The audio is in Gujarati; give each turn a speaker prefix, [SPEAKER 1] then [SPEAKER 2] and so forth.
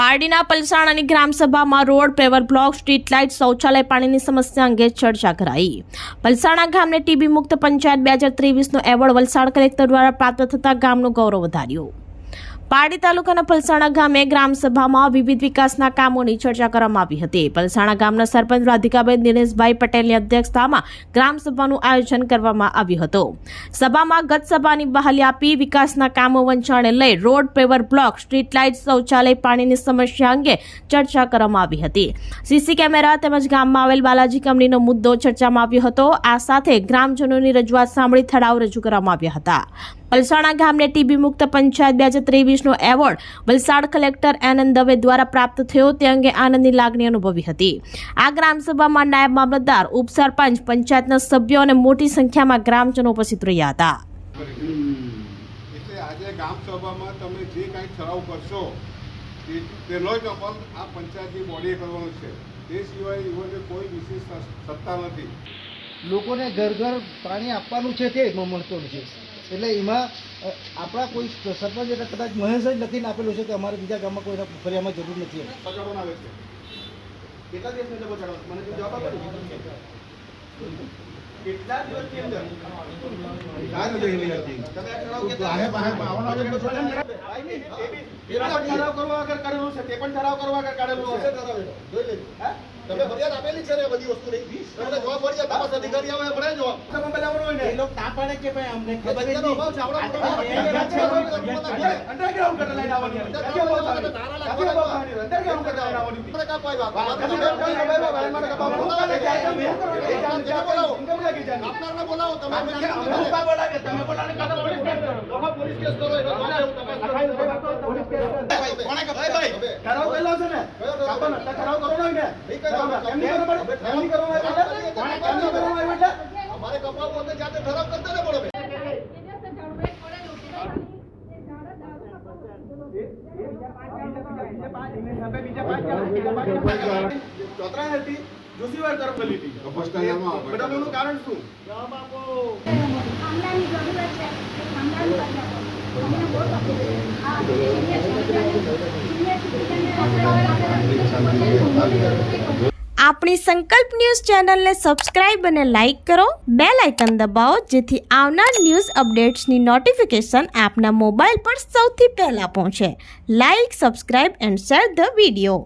[SPEAKER 1] પારડીના પલસાણાની ગ્રામસભામાં road, paver block, street light, શૌચાલય પાણીની સમસ્યા અંગે ચર્ચા કરાઈ. પલસાણા ગામને ટીબી મુક્ત પંચાયત બે હજાર ત્રેવીસનો એવોર્ડ વલસાડ કલેક્ટર દ્વારા પ્રાપ્ત થતાં ગામનું ગૌરવ વધાર્યું. પારડી તાલુકાના પલસાણા ગામે ગ્રામસભામાં વિવિધ વિકાસના કામોની ચર્ચા કરવામાં આવી હતી. પલસાણા ગામના સરપંચ રાધિકાબેન દિનેશભાઈ પટેલની અધ્યક્ષતામાં ગ્રામસભાનું આયોજન કરવામાં આવ્યું હતું. સભામાં ગત સભાની બહાલી આપી વિકાસના કામો વંચાણે લઈ road, paver block, street light શૌચાલય, પાણીની સમસ્યા અંગે ચર્ચા કરવામાં આવી હતી. સીસી કેમેરા તેમજ ગામમાં આવેલ બાલાજી કંપનીનો મુદ્દો ચર્ચામાં આવ્યો હતો. આ સાથે ગ્રામજનોની રજૂઆત સાંભળી ઠરાવ રજૂ કરવામાં આવ્યા હતા. પલસાણા ગામને ટીબી મુક્ત પંચાયત બે હજાર ત્રેવીસનો એવોર્ડ વલસાડ કલેક્ટર આનંદ દવે દ્વારા પ્રાપ્ત થયો તે અંગે આનંદની લાગણી અનુભવી હતી. આ ગ્રામસભામાં નાયબ મામલતદાર ઉપસરપંચ પંચાયતના સભ્યો અને મોટી સંખ્યામાં ગ્રામજનો ઉપસ્થિત રહ્યા હતા.
[SPEAKER 2] એટલે આજે ગામ તમે જે કાંઈ ઠરાવ કરશો તેનો જ અમલ આ પંચાયતની બોડીએ કરવાનો છે. તે સિવાય એવો કોઈ વિશેષ સત્તા નથી.
[SPEAKER 3] લોકોને ઘર ઘર પાણી આપવાનું છે તે મળતું છે? એટલે એમાં આપણા કોઈ સરપંચ એટલે કદાચ મહેશ જ લખીને આપેલું છે કે અમારે બીજા ગામમાં કોઈ ફરિયામાં જરૂર નથી
[SPEAKER 2] કેટલા દિવસની અંદર પહોંચાડવાનું? મને જવાબ આપે કેટલા દિવસની અંદર કાંઈ નથી એવી હતી. તમે ઠરાવ
[SPEAKER 3] બાહે આવવાનો છે
[SPEAKER 2] એ પણ ઠરાવ કરવા વગર કરેલું છે તે પણ ઠરાવ કરવા કરેલું છે જોઈ લેજો. હા? તમે ફરિયાદ આપેલી છે ને બધી બધી વસ્તુની? તમને જવાબ મળી જાય તપાસ અધિકારી આવે મળે જવાબ. તમે પેલા હોય ને?
[SPEAKER 3] એ લોકો ના પાડે કે ભાઈ અમને ખબર
[SPEAKER 2] છે. આવડા મોટા અંડરગ્રાઉન્ડ ગટર લઈને આવવાની હતી. ક્યાં અભાવ થવાની? ક્યાં અભાવ થવાની? અંડરગ્રાઉન્ડ તમે લાઈન આવવાની હતી. આપણે કાં પાડવા? આપનારને બોલાવો તમે લોકો પોલીસ કેસ કરો એનો કોણે ભાઈ ભાઈ
[SPEAKER 3] ઠરાવ કરેલો છે ને કાપાનો એટલે ઠરાવ કરવાનો હોય ને એમ નહીં કરવાનો પડે? એમ નહીં હોય એટલે? એમ નહીં કરવાનો એટલે?
[SPEAKER 2] અમારે કપાવ પોતે જાતે ઠરાવ કરતા ને પડે ચોતરા હતી જોશીવાર તરફ ગલી હતી એનું કારણ શું
[SPEAKER 4] જરૂરત છે ખાનદાન બદલે અમને બહુ તકલીફ આ સિનિયર સિટીઝન
[SPEAKER 1] આપણી સંકલ્પ ન્યૂઝ ચેનલને સબસ્ક્રાઇબ અને લાઇક કરો બે લાઇકન દબાવો જેથી આવનાર ન્યૂઝ અપડેટ્સની નોટિફિકેશન આપના મોબાઈલ પર સૌથી પહેલા પહોંચે. Like subscribe and share the video.